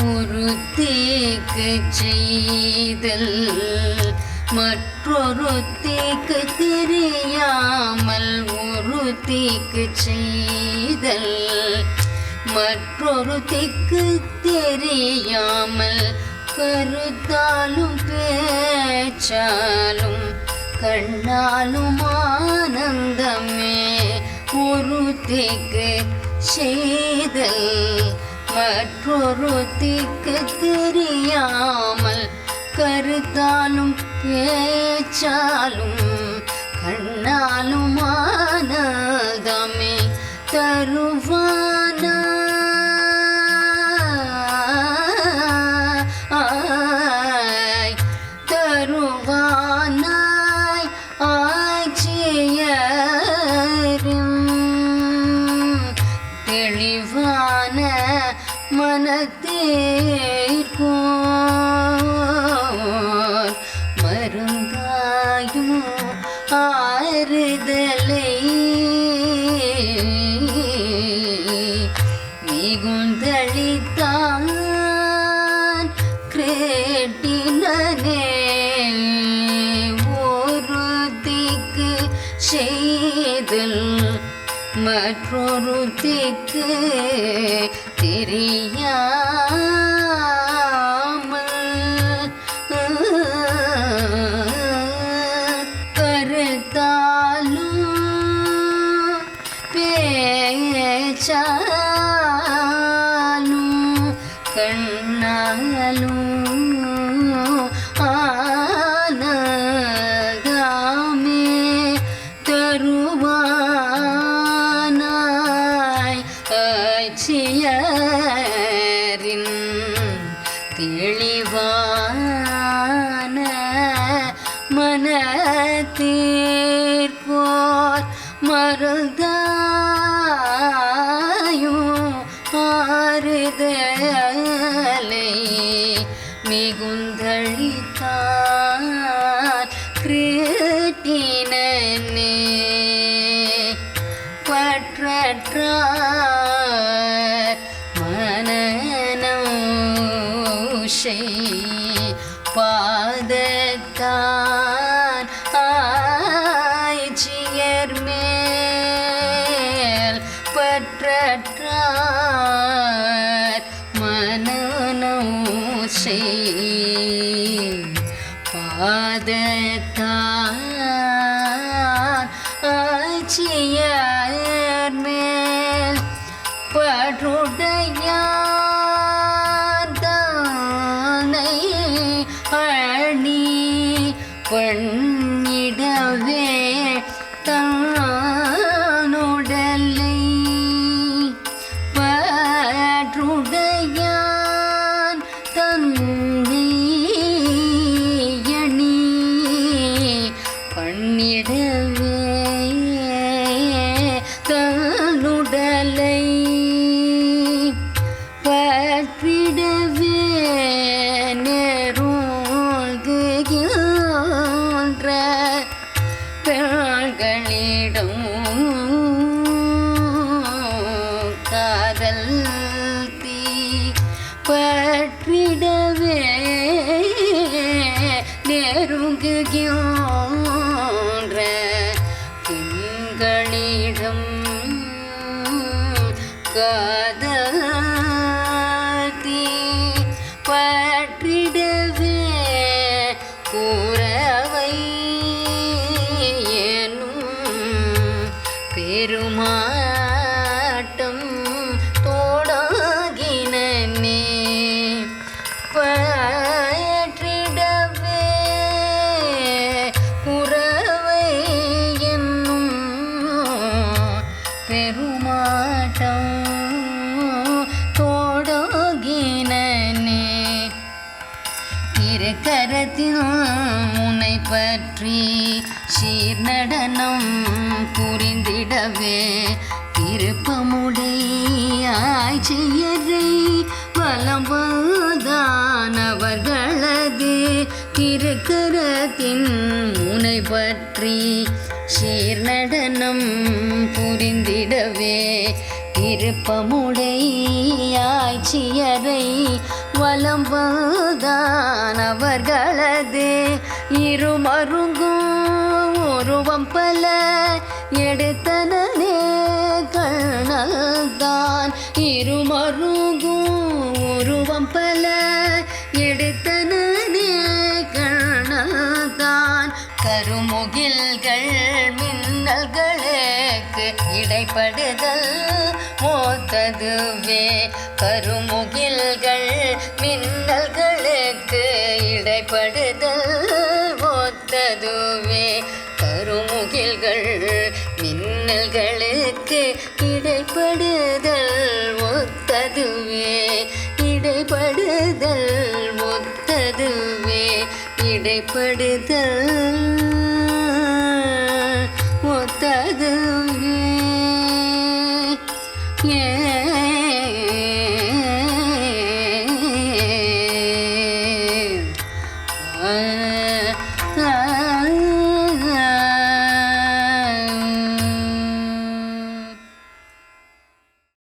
ஒரு தீக்கு செய்தல் மற்றொரு தீக்கு தெரியாமல் ஒரு தீக்கு செய்தல் மற்றொரு திக்கு தெரியாமல் கருத்தாலும் பேச்சாலும் கண்ணாலும் ஆனந்தமே ஒரு திக்கு செய்தல். மற்றொரு தீக்கு தெரியாமல் கருத்தாலும் பேச்சாலும் கண்ணாலும் ஆனந்தமே தருவானா தருவானாய் ஆட்சியரும் தெளிவான மனத்தேர்கோர் மருந்தாயும் ஆறுதலை. மிகுந்தளித்தான் கிரேட்டினே ஒருத்திக்கு செய்தல் மற்றொரு திக்கு தெரியாமல் கருத்தாலும் பேச்சாலும் கண்ணாலும் மனத்தீர்ப்போர் மருதாயும் ஆறுதலை. மிகுந்தளித்தான் கிருட்டினே பற்றற்றார் மனநோஷை பாதத்தான் பற்றற்றார் மனநோஷை பாதத்தான் ஆட்சியர் மேல் தானை அணி பண்ணிடவே good. திருக்கரத்தின் முனை பற்றி சீர் நடனம் புரிந்திடவே. திருப்பமுடையாய் செய்யதை வலம் வந்தானவர்களது திருக்கரத்தின் முனை பற்றி சீர் நடனம் புரிந்திடவே விருப்பமுடையாய்ச்சியரை வலம் வந்தான் மாணவர்களது இருமருங்கும் உருவம் பல அது இடைப்படுதல். மோத்ததுவே கருமுகில்கள் மின்னல்களுக்கு இடைப்படுதல். மோத்ததுவே கருமுகில்கள் மின்னல்களுக்கு இடைப்படுதல். ஒத்ததுவே இடைப்படுதல். ஒத்ததுவே இடைப்படுதல். ஒத்ததுவே